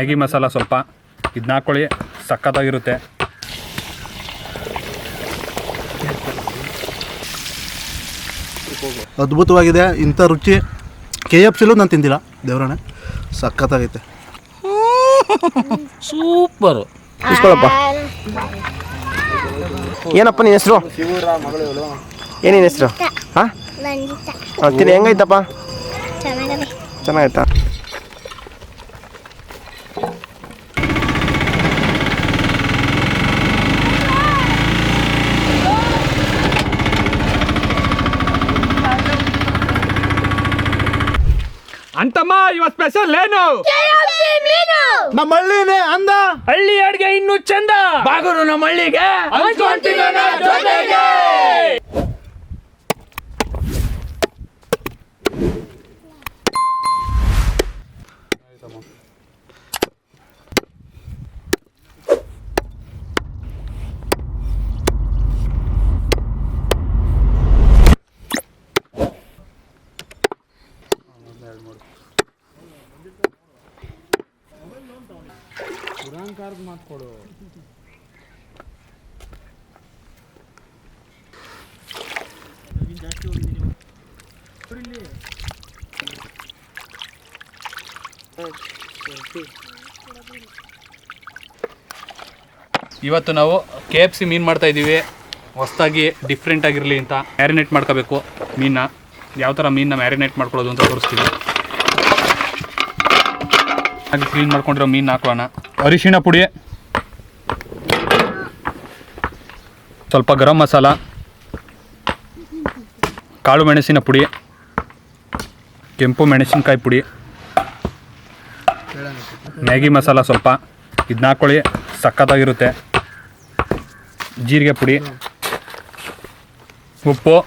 Maggi masala ಸ್ವಲ್ಪ. ಇದನ್ನ ಹಾಕ್ಕೊಳ್ಳಿ ಸಖತ್ತಾಗಿರುತ್ತೆ ಅದ್ಭುತವಾಗಿದೆ ಇಂಥ ರುಚಿ. ಕೆ ಎಫ್ ಸಿಲೂ ನಾನು ತಿಂದಿಲ್ಲ ದೇವ್ರಾಣೆ. ಸಖತ್ತಾಗೈತೆ ಸೂಪರ್. ಇಸ್ಕೊಳಪ್ಪ. ಏನಪ್ಪ ನಿನ್ನ ಹೆಸರು? ಏನೇನು ಹೆಸರು? ಹಾಂ? ತಿನ್ನಿ ಹೆಂಗೈತಪ್ಪ? ಚೆನ್ನಾಗದೆ ಚೆನ್ನಾಗೈತಾ? ಅಂತಮ್ಮ ಇವತ್ತು ಸ್ಪೆಷಲ್ ಏನು? ನಮ್ಮ ಹಳ್ಳಿನೇ ಅಂದ? ಹಳ್ಳಿ ಅಡ್ಗೆ ಇನ್ನು ಚಂದ. ಬಾಗರು ನಮ್ಮ ಹಳ್ಳಿಗೆ? ಇವತ್ತು ನಾವು ಕೆ ಎಫ್ ಸಿ ಮೀನು ಮಾಡ್ತಾ ಇದ್ದೀವಿ. ಹೊಸದಾಗಿ ಡಿಫ್ರೆಂಟ್ ಆಗಿರಲಿ ಅಂತ ಮ್ಯಾರಿನೇಟ್ ಮಾಡ್ಕೋಬೇಕು ಮೀನನ್ನ. ಯಾವ ಥರ ಮೀನನ್ನ ಮ್ಯಾರಿನೇಟ್ ಮಾಡ್ಕೊಳ್ಳೋದು ಅಂತ ತೋರಿಸ್ತೀವಿ ಹಾಗೆ ಕ್ಲೀನ್ ಮಾಡ್ಕೊಂಡಿರೋ ಮೀನು ಹಾಕೋಣ ಅರಿಶಿಣ ಪುಡಿ. ಸ್ವಲ್ಪ ಗರಂ ಮಸಾಲ. ಕಾಳು ಮೆಣಸಿನ ಪುಡಿ. ಕೆಂಪು ಮೆಣಸಿನಕಾಯಿ ಪುಡಿ. ಮ್ಯಾಗಿ ಮಸಾಲ ಸ್ವಲ್ಪ. ಇದನ್ನ ಹಾಕ್ಕೊಳ್ಳಿ ಸಖತ್ತಾಗಿರುತ್ತೆ ಜೀರಿಗೆ ಪುಡಿ. ಉಪ್ಪು.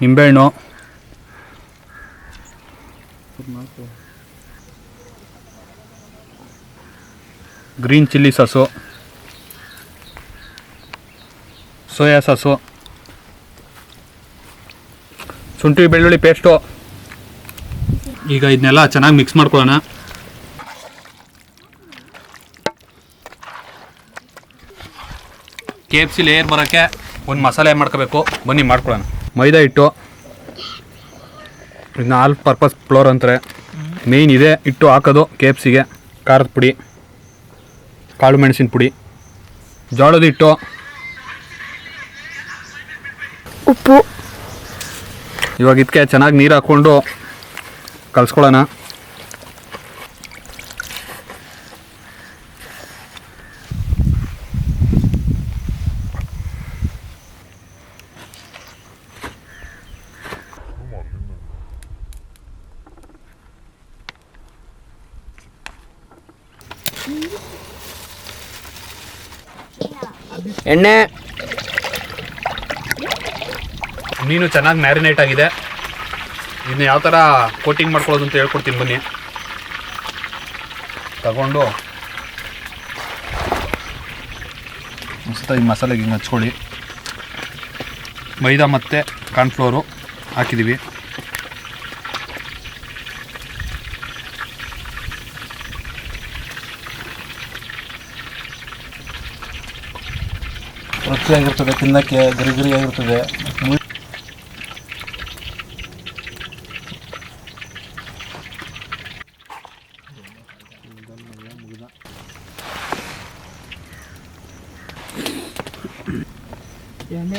ನಿಂಬೆಹಣ್ಣು. Green chilli sauce. Soya sauce. ಶುಂಠಿ, ಬೆಳ್ಳುಳ್ಳಿ ಪೇಸ್ಟು ಈಗ ಇದನ್ನೆಲ್ಲ ಚೆನ್ನಾಗಿ ಮಿಕ್ಸ್ ಮಾಡ್ಕೊಳ್ಳೋಣ. ಕೆ ಎಫ್ ಸಿ ಲೇಯರ್ ಬರೋಕ್ಕೆ ಒಂದು ಮಸಾಲೆ ಮಾಡ್ಕೋಬೇಕು. ಬನ್ನಿ ಮಾಡ್ಕೊಳ್ಳೋಣ. ಮೈದಾ ಹಿಟ್ಟು. ಇದನ್ನ ಆಲ್ ಪರ್ಪಸ್ ಫ್ಲೋರ್ ಅಂತಾರೆ ಮೇಯ್ನ್ ಇದೆ. ಇಟ್ಟು ಹಾಕೋದು ಕೆ ಎಫ್ ಸಿಗೆ ಖಾರದ ಪುಡಿ ಕಾಳು ಮೆಣಸಿನ ಪುಡಿ ಜೋಳದ ಹಿಟ್ಟು. ಉಪ್ಪು. ಇವಾಗ ಇದಕ್ಕೆ ಚೆನ್ನಾಗಿ ನೀರು ಹಾಕ್ಕೊಂಡು ಕಲಿಸ್ಕೊಳ್ಳೋಣ. ಎಣ್ಣೆ. ಮೀನು ಚೆನ್ನಾಗಿ ಮ್ಯಾರಿನೇಟ್ ಆಗಿದೆ. ಇನ್ನು ಯಾವ ಥರ ಕೋಟಿಂಗ್ ಮಾಡ್ಕೊಳ್ಳೋದು ಅಂತ ಹೇಳ್ಕೊಡ್ತೀನಿ ಬನ್ನಿ. ತಗೊಂಡು. ಮಸ್ತಾಗಿ ಮಸಾಲೆಗೆ ಹಿಂಗೆ ಹಚ್ಕೊಳ್ಳಿ. ಮೈದಾ ಮತ್ತು ಕಾರ್ನ್ಫ್ಲೋರು ಹಾಕಿದ್ದೀವಿ ರುಚಿಯಾಗಿರ್ತದೆ ತಿನ್ನೋಕ್ಕೆ ಗರಿಗರಿಯಾಗಿರ್ತದೆ ಎಣ್ಣೆ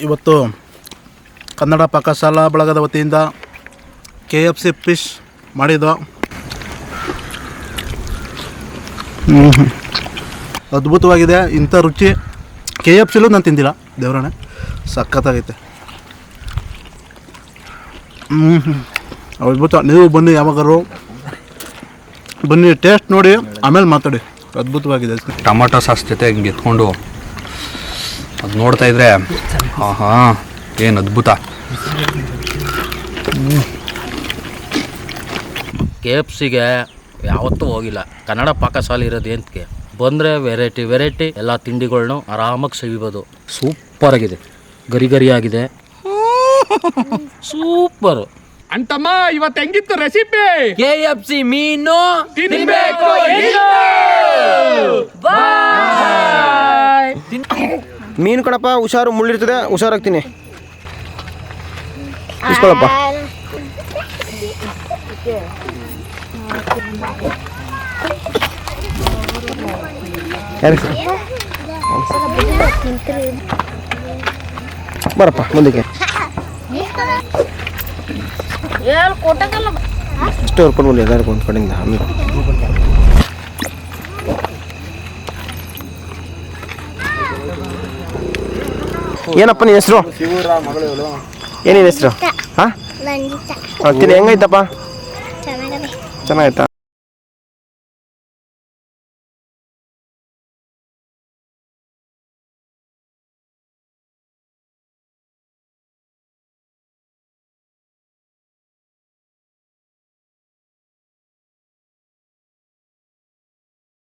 ಇವತ್ತು ಕನ್ನಡ ಪಾಕಶಾಲಾ ಬಳಗದ ವತಿಯಿಂದ ಕೆ ಎಫ್ ಸಿ ಫಿಶ್ ಮಾಡಿದ್ದು ಹ್ಮ್. ಅದ್ಭುತವಾಗಿದೆ. ಇಂಥ ರುಚಿ ಕೆ ಎಫ್ ಸಿಲೂ ನಾನು ತಿಂದಿಲ್ಲ. ದೇವರಾಣೆ ಸಖತ್ತಾಗೈತೆ. ಹ್ಞೂ ಅದ್ಭುತ. ನೀವು ಬನ್ನಿ ಯಾವಾಗಾರು ಬನ್ನಿ ಟೇಸ್ಟ್ ನೋಡಿ ಆಮೇಲೆ ಮಾತಾಡಿ. ಅದ್ಭುತವಾಗಿದೆ ಟೊಮೊಟೊ ಸಾಸ್ ಜೊತೆ ಹಿಂಗೆ ಎತ್ಕೊಂಡು ಅದು ನೋಡ್ತಾ ಇದ್ರೆ ಆಹಾ ಏನು ಅದ್ಭುತ. ಕೆ ಎಫ್ ಸಿಗೆ ಯಾವತ್ತೂ ಹೋಗಿಲ್ಲ. ಕನ್ನಡ ಪಾಕಶಾಲೆ ಇರೋದು ಏನಕ್ಕೆ ಬಂದರೆ ವೆರೈಟಿ ವೆರೈಟಿ ಎಲ್ಲ ತಿಂಡಿಗಳನ್ನು ಆರಾಮಾಗಿ ಸವಿಬೋದು. ಸೂಪರ್ ಆಗಿದೆ ಗರಿ ಗರಿ ಆಗಿದೆ ಸೂಪರ್. ಅಂತಮ್ಮ ಇವತ್ತು ಹೆಂಗಿತ್ತು ರೆಸಿಪಿ ಕೆ ಎಫ್ ಸಿ ಮೀನು ತಿನ್ಬೇಕು ಮೀನು ಕಣಪ್ಪ ಹುಷಾರು ಮುಳ್ಳಿರ್ತದೆ ಹುಷಾರಾಗ್ತೀನಿ. ಇಸ್ಕೊಳಪ್ಪ. ಬರಪ್ಪ ಮುಂದಕ್ಕೆ. ಇಷ್ಟು ಹೊರ್ಕೊಂಡು ಬಂದು ಎಲ್ಲರಿಗೂ ಒಂದು ಕಡೆಯಿಂದ ಆಮೇಲೆ. ಏನಪ್ಪ ನಿನ್ನ ಹೆಸರು? ಏನೇನು ಹೆಸರು? ಹಾಂ? ತಿನ್ನ ಹೆಂಗೈತಪ್ಪ? ಚೆನ್ನಾಗೈತಾ?